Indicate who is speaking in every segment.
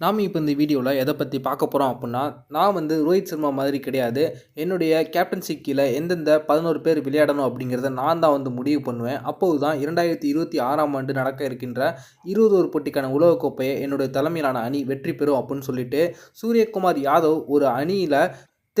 Speaker 1: நாம் இப்போ இந்த வீடியோவில் எதை பற்றி பார்க்க போகிறோம் அப்படின்னா நான் வந்து ரோஹித் சர்மா மாதிரி கிடையாது. என்னுடைய கேப்டன்சி கீழே எந்தெந்த பதினோரு பேர் விளையாடணும் அப்படிங்கிறத நான் தான் வந்து முடிவு பண்ணுவேன். அப்போது தான் இரண்டாயிரத்தி இருபத்தி ஆறாம் ஆண்டு நடக்க இருக்கின்ற இருபது ஒரு போட்டிக்கான உலகக்கோப்பையை என்னுடைய தலைமையிலான அணி வெற்றி பெறும் அப்படின்னு சொல்லிட்டு சூரியகுமார் யாதவ் ஒரு அணியில்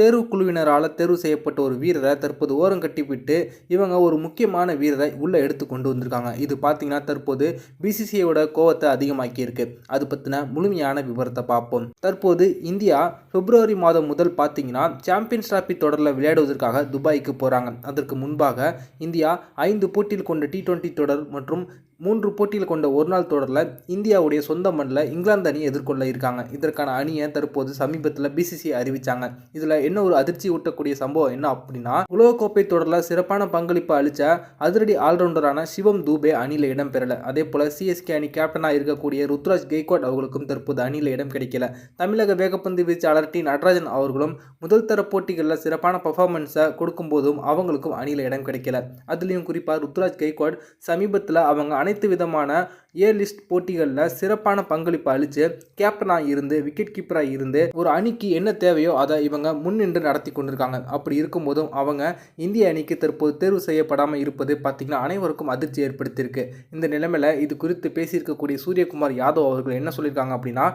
Speaker 1: தேர்வு குழுவினரால் தேர்வு செய்யப்பட்ட ஒரு வீரரை தற்போது ஓரம் கட்டிவிட்டு இவங்க ஒரு முக்கியமான வீரரை உள்ளே எடுத்து கொண்டு வந்திருக்காங்க. இது பார்த்தீங்கன்னா தற்போது பிசிசிஐயோட கோவத்தை அதிகமாக்கியிருக்கு. அது பற்றின முழுமையான விவரத்தை பார்ப்போம். தற்போது இந்தியா பிப்ரவரி மாதம் முதல் பார்த்தீங்கன்னா சாம்பியன்ஸ் டிராபி தொடரில் விளையாடுவதற்காக துபாய்க்கு போகிறாங்க அதற்கு முன்பாக இந்தியா ஐந்து போட்டியில் கொண்ட டி டுவெண்ட்டி தொடர் மற்றும் மூன்று போட்டியில் கொண்ட ஒரு நாள் தொடரில் இந்தியாவுடைய சொந்த மண்ணில் இங்கிலாந்து அணியை எதிர்கொள்ள இருக்காங்க. இதற்கான அணியை தற்போது சமீபத்தில் பிசிசி அறிவித்தாங்க இதில் என்ன ஒரு அதிர்ச்சி ஊட்டக்கூடிய சம்பவம் என்ன அப்படின்னா உலகக்கோப்பை தொடரில் சிறப்பான பங்களிப்பு அளித்த அதிரடி ஆல்ரவுண்டரான சிவம் தூபே அணியில் இடம் பெறல. அதே போல் சிஎஸ்கே அணி கேப்டனாக இருக்கக்கூடிய ருத்ராஜ் கெய்க்வாட் அவர்களுக்கும் தற்போது அணியில் இடம் கிடைக்கல. தமிழக வேகப்பந்து வீச்சாளர் டி. நடராஜன் அவர்களும் முதல் தர போட்டிகளில் சிறப்பான பர்ஃபார்மன்ஸை கொடுக்கும்போதும் அவங்களுக்கும் அணியில் இடம் கிடைக்கல. அதுலேயும் குறிப்பாக ருத்ராஜ் கெய்க்வாட் சமீபத்தில் அவங்க அனைத்து விதமான ஏ லிஸ்ட் போட்டிகளில் சிறப்பான பங்களிப்பு அளித்து கேப்டனாக இருந்து விக்கெட் கீப்பராக இருந்து ஒரு அணிக்கு என்ன தேவையோ அதை இவங்க முன்னின்று நடத்தி கொண்டிருக்காங்க. அப்படி இருக்கும்போதும் அவங்க இந்திய அணிக்கு தற்போது தேர்வு செய்யப்படாமல் இருப்பது பார்த்திங்கன்னா அனைவருக்கும் அதிர்ச்சி ஏற்படுத்தியிருக்கு. இந்த நிலைமையில் இது குறித்து பேசியிருக்கக்கூடிய சூரியகுமார் யாதவ் அவர்கள் என்ன சொல்லியிருக்காங்க அப்படின்னா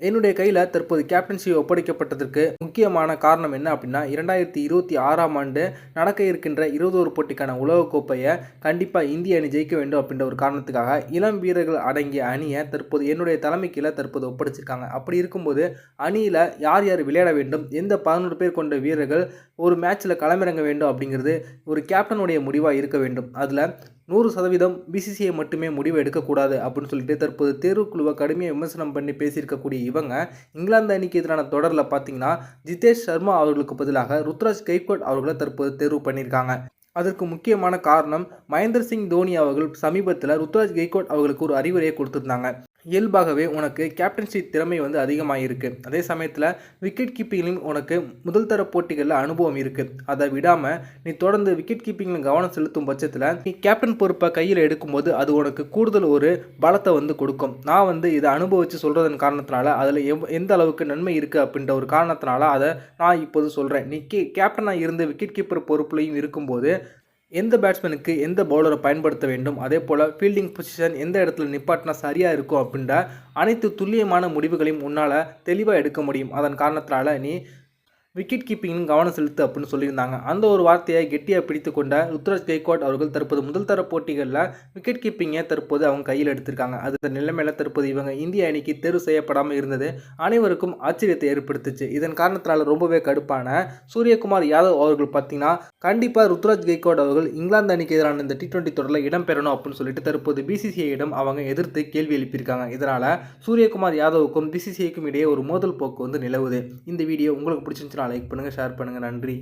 Speaker 1: என்னுடைய கையில் தற்போது கேப்டன்சி ஒப்படைக்கப்பட்டதற்கு முக்கியமான காரணம் என்ன அப்படின்னா இரண்டாயிரத்தி இருபத்தி ஆறாம் ஆண்டு நடக்க இருக்கின்ற இருபதோரு போட்டிக்கான உலகக்கோப்பையை கண்டிப்பாக இந்திய அணி ஜெயிக்க வேண்டும் அப்படின்ற ஒரு காரணத்துக்காக இளம் வீரர்கள் அடங்கிய அணியை தற்போது என்னுடைய தலைமை கீழே தற்போது ஒப்படைச்சிருக்காங்க. அப்படி இருக்கும்போது அணியில் யார் யார் விளையாட வேண்டும் எந்த பதினோரு பேர் கொண்ட வீரர்கள் ஒரு மேட்ச்சில் களமிறங்க வேண்டும் அப்படிங்கிறது ஒரு கேப்டனுடைய முடிவாக இருக்க வேண்டும். அதில் நூறு சதவீதம் பிசிசிஐ மட்டுமே முடிவு எடுக்கக்கூடாது அப்படின்னு சொல்லிட்டு தற்போது தேர்வுக்குழுவை கடுமையாக விமர்சனம் பண்ணி பேசியிருக்கக்கூடிய இவங்க இங்கிலாந்து அணிக்கு எதிரான தொடரில் பார்த்தீங்கன்னா ஜிதேஷ் சர்மா அவர்களுக்கு பதிலாக ருத்ராஜ் கைகோட் அவர்களை தற்போது தேர்வு பண்ணியிருக்காங்க. அதற்கு முக்கியமான காரணம் மகேந்திர சிங் தோனி அவர்கள் சமீபத்தில் ருத்ராஜ் கெய்கோட் அவர்களுக்கு ஒரு அறிவுரையை கொடுத்துருந்தாங்க. இயல்பாகவே உனக்கு கேப்டன்சி திறமை வந்து அதிகமாக இருக்குது அதே சமயத்தில் விக்கெட் கீப்பிங்லையும் உனக்கு முதல் தர போட்டிகளில் அனுபவம் இருக்குது அதை விடாமல் நீ தொடர்ந்து விக்கெட் கீப்பிங்கில் கவனம் செலுத்தும் பட்சத்தில் நீ கேப்டன் பொறுப்பை கையில் எடுக்கும்போது அது உனக்கு கூடுதல் ஒரு பலத்தை வந்து கொடுக்கும். நான் வந்து இதை அனுபவித்து சொல்கிறதன் காரணத்தினால அதில் எவ் எந்த அளவுக்கு நன்மை இருக்குது அப்படின்ற ஒரு காரணத்தினால அதை நான் இப்போது சொல்கிறேன் நீ கே கேப்டனாக இருந்து விக்கெட் கீப்பர் பொறுப்புலையும் இருக்கும்போது எந்த பேட்ஸ்மேனுக்கு எந்த பவுலரை பயன்படுத்த வேண்டும்? அதே போல் ஃபீல்டிங் பொசிஷன் எந்த இடத்துல நிப்பாட்டினா சரியாக இருக்கும் அப்படின்ற அனைத்து துல்லியமான முடிவுகளையும் உன்னால் தெளிவாக எடுக்க முடியும். அதன் காரணத்தினால நீ விக்கெட் கீப்பிங்கும் கவனம் செலுத்து அப்படின்னு சொல்லியிருந்தாங்க. அந்த ஒரு வார்த்தையை கெட்டியாக பிடித்து கொண்ட ருத்ராஜ் கெய்க்வாட் அவர்கள் தற்போது முதல் தர போட்டிகளில் விக்கெட் கீப்பிங்கை தற்போது அவங்க கையில் எடுத்திருக்காங்க. அது நிலைமையில் தற்போது இவங்க இந்திய அணிக்கு தேர்வு செய்யப்படாமல் இருந்தது. அனைவருக்கும் ஆச்சரியத்தை ஏற்படுத்துச்சு. இதன் காரணத்தினால ரொம்பவே கடுப்பான சூரியகுமார் யாதவ் அவர்கள் பார்த்தீங்கன்னா கண்டிப்பாக ருத்ராஜ் கெய்க்வாட் அவர்கள் இங்கிலாந்து அணிக்கு எதிரான இந்த டி டுவெண்ட்டி தொடரில் இடம் பெறணும் அப்படின்னு சொல்லிட்டு தற்போது பிசிசிஐயிடம் அவங்க எதிர்த்து கேள்வி எழுப்பியிருக்காங்க. இதனால் சூரியகுமார் யாதவுக்கும் பிசிசிஐக்கும் இடையே ஒரு மோதல் போக்கு வந்து நிலவுது. இந்த வீடியோ உங்களுக்கு பிடிச்சிருந்துச்சுன்னா லைக் பண்ணுங்கள் ஷேர் பண்ணுங்கள் நன்றி.